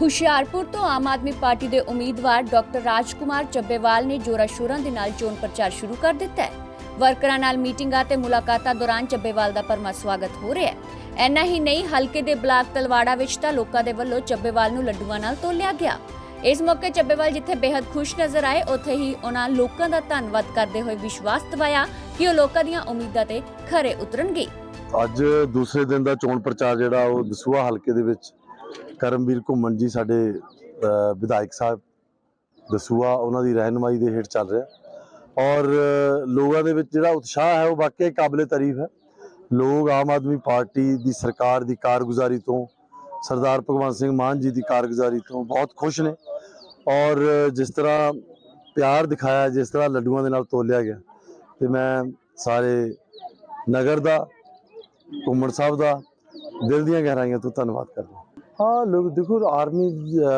ਹੁਸ਼ਿਆਰਪੁਰ ਤੋਂ ਆਮ ਆਦਮੀ ਪਾਰਟੀ ਦੇ ਉਮੀਦਵਾਰ ਡਾਕਟਰ ਰਾਜਕੁਮਾਰ ਚੱਬੇਵਾਲ ਨੇ ਜੋਰਾ ਸ਼ੋਰਾਂ ਦੇ ਨਾਲ ਚੋਣ ਪ੍ਰਚਾਰ ਸ਼ੁਰੂ ਕਰ ਦਿੱਤਾ ਹੈ। ਵਰਕਰਾਂ ਨਾਲ ਮੀਟਿੰਗਾਂ ਤੇ ਮੁਲਾਕਾਤਾਂ ਦੌਰਾਨ ਚੱਬੇਵਾਲ ਦਾ ਪਰਮਾ ਸਵਾਗਤ ਹੋ ਰਿਹਾ ਹੈ। ਐਨਾ ਹੀ ਨਹੀਂ, ਹਲਕੇ ਦੇ ਬਲਾਕ ਤਲਵਾੜਾ ਵਿੱਚ ਤਾਂ ਲੋਕਾਂ ਦੇ ਵੱਲੋਂ ਚੱਬੇਵਾਲ ਨੂੰ ਲੱਡੂਆਂ ਨਾਲ ਤੋਲਿਆ ਗਿਆ। ਇਸ ਮੌਕੇ ਚੱਬੇਵਾਲ ਜਿੱਥੇ ਬੇहद ਖੁਸ਼ ਨਜ਼ਰ ਆਏ ਉੱਥੇ ਹੀ ਉਹਨਾਂ ਲੋਕਾਂ ਦਾ ਧੰਨਵਾਦ ਕਰਦੇ ਹੋਏ ਵਿਸ਼ਵਾਸ ਦਿਵਾਇਆ ਕਿ ਉਹ ਲੋਕਾਂ ਦੀਆਂ ਉਮੀਦਾਂ ਤੇ ਖਰੇ ਉਤਰਨਗੇ। ਅੱਜ ਦੂਸਰੇ ਦਿਨ ਦਾ ਚੋਣ ਪ੍ਰਚਾਰ ਜਿਹੜਾ ਉਹ ਦਸੂਹਾ ਹਲਕੇ ਦੇ ਵਿੱਚ ਕਰਮਵੀਰ ਘੁੰਮਣ ਜੀ ਸਾਡੇ ਵਿਧਾਇਕ ਸਾਹਿਬ ਦਸੂਹਾ ਉਹਨਾਂ ਦੀ ਰਹਿਨਮਾਈ ਦੇ ਹੇਠ ਚੱਲ ਰਿਹਾ। ਔਰ ਅ, ਲੋਕਾਂ ਦੇ ਵਿੱਚ ਜਿਹੜਾ ਉਤਸ਼ਾਹ ਹੈ ਉਹ ਵਾਕਈ ਕਾਬਲੇ ਤਾਰੀਫ ਹੈ। ਲੋਕ ਆਮ ਆਦਮੀ ਪਾਰਟੀ ਦੀ ਸਰਕਾਰ ਦੀ ਕਾਰਗੁਜ਼ਾਰੀ ਤੋਂ ਸਰਦਾਰ ਭਗਵੰਤ ਸਿੰਘ ਮਾਨ ਜੀ ਦੀ ਕਾਰਗੁਜ਼ਾਰੀ ਤੋਂ ਬਹੁਤ ਖੁਸ਼ ਨੇ। ਔਰ ਜਿਸ ਤਰ੍ਹਾਂ ਪਿਆਰ ਦਿਖਾਇਆ, ਜਿਸ ਤਰ੍ਹਾਂ ਲੱਡੂਆਂ ਦੇ ਨਾਲ ਤੋਲਿਆ ਗਿਆ, ਤੇ ਮੈਂ ਸਾਰੇ ਨਗਰ ਦਾ, ਘੁੰਮਣ ਸਾਹਿਬ ਦਾ ਦਿਲ ਦੀਆਂ ਗਹਿਰਾਈਆਂ ਤੋਂ ਧੰਨਵਾਦ ਕਰਦਾ ਹਾਂ। ਲੋਕ ਦੇਖੋ, ਆਰਮੀ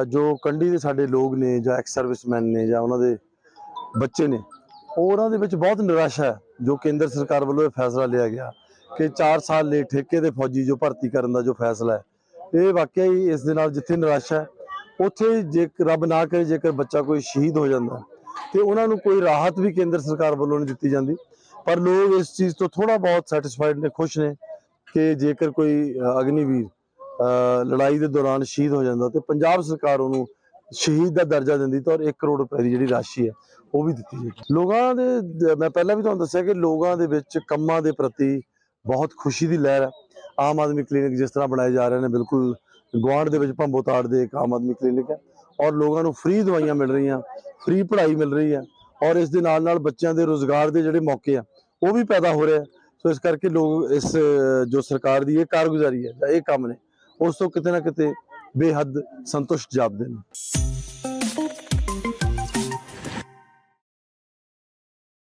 ਜੋ ਕੰਡੀ ਦੇ ਸਾਡੇ ਲੋਕ ਨੇ ਜਾਂ ਐਕਸ ਸਰਵਿਸਮੈਨ ਨੇ ਜਾਂ ਉਹਨਾਂ ਦੇ ਬੱਚੇ ਨੇ ਉਹਨਾਂ ਦੇ ਵਿੱਚ ਬਹੁਤ ਨਿਰਾਸ਼ਾ ਹੈ, ਜੋ ਕੇਂਦਰ ਸਰਕਾਰ ਵੱਲੋਂ ਇਹ ਫੈਸਲਾ ਲਿਆ ਗਿਆ ਕਿ 4 ਸਾਲ ਲਈ ਠੇਕੇ ਦੇ ਫੌਜੀ ਜੋ ਭਰਤੀ ਕਰਨ ਦਾ ਜੋ ਫੈਸਲਾ ਹੈ, ਇਹ ਵਾਕਿਆ ਹੀ ਇਸ ਦੇ ਨਾਲ ਜਿੱਥੇ ਨਿਰਾਸ਼ਾ ਹੈ ਉੱਥੇ ਜੇ ਰੱਬ ਨਾ ਕਰੇ, ਜੇਕਰ ਬੱਚਾ ਕੋਈ ਸ਼ਹੀਦ ਹੋ ਜਾਂਦਾ ਤੇ ਉਹਨਾਂ ਨੂੰ ਕੋਈ ਰਾਹਤ ਵੀ ਕੇਂਦਰ ਸਰਕਾਰ ਵੱਲੋਂ ਨਹੀਂ ਦਿੱਤੀ ਜਾਂਦੀ। ਪਰ ਲੋਕ ਇਸ ਚੀਜ਼ ਤੋਂ ਥੋੜਾ ਬਹੁਤ ਸੈਟੀਸਫਾਈਡ ਨੇ, ਖੁਸ਼ ਨੇ ਕਿ ਜੇਕਰ ਕੋਈ ਅਗਨੀਵੀਰ ਲੜਾਈ ਦੇ ਦੌਰਾਨ ਸ਼ਹੀਦ ਹੋ ਜਾਂਦਾ ਤੇ ਪੰਜਾਬ ਸਰਕਾਰ ਉਹਨੂੰ ਸ਼ਹੀਦ ਦਾ ਦਰਜਾ ਦਿੰਦੀ ਤਾਂ ਔਰ 1 ਕਰੋੜ ਰੁਪਏ ਦੀ ਜਿਹੜੀ ਰਾਸ਼ੀ ਹੈ, ਉਹ ਵੀ ਦਿੱਤੀ ਜਾਂਦੀ ਲੋਕਾਂ ਦੇ ਮੈਂ ਪਹਿਲਾਂ ਵੀ ਤੁਹਾਨੂੰ ਦੱਸਿਆ ਕਿ ਲੋਕਾਂ ਦੇ ਵਿੱਚ ਕੰਮਾਂ ਦੇ ਪ੍ਰਤੀ ਬਹੁਤ ਖੁਸ਼ੀ ਦੀ ਲਹਿਰ ਹੈ। ਆਮ ਆਦਮੀ ਕਲੀਨਿਕ ਜਿਸ ਤਰ੍ਹਾਂ ਬਣਾਏ ਜਾ ਰਹੇ ਨੇ, ਬਿਲਕੁਲ ਗੁਆਂਢ ਦੇ ਵਿੱਚ ਭੰਬੋਤਾੜ ਦੇ ਇੱਕ ਆਮ ਆਦਮੀ ਕਲੀਨਿਕ ਹੈ ਔਰ ਲੋਕਾਂ ਨੂੰ ਫ੍ਰੀ ਦਵਾਈਆਂ ਮਿਲ ਰਹੀਆਂ ਫ੍ਰੀ ਪੜ੍ਹਾਈ ਮਿਲ ਰਹੀ ਹੈ ਔਰ ਇਸ ਦੇ ਨਾਲ ਨਾਲ ਬੱਚਿਆਂ ਦੇ ਰੋਜ਼ਗਾਰ ਦੇ ਜਿਹੜੇ ਮੌਕੇ ਆ, ਉਹ ਵੀ ਪੈਦਾ ਹੋ ਰਹੇ ਆ। ਸੋ ਇਸ ਕਰਕੇ ਲੋਕ ਇਸ, ਜੋ ਸਰਕਾਰ ਦੀ ਇਹ ਕਾਰਗੁਜ਼ਾਰੀ ਹੈ ਜਾਂ ਇਹ ਕੰਮ ਨੇ, ਉਸ ਤੋਂ ਕਿਤੇ ਨਾ ਕਿਤੇ ਬੇਹੱਦ ਸੰਤੁਸ਼ਟ ਜਾਪਦੇ ਨੇ।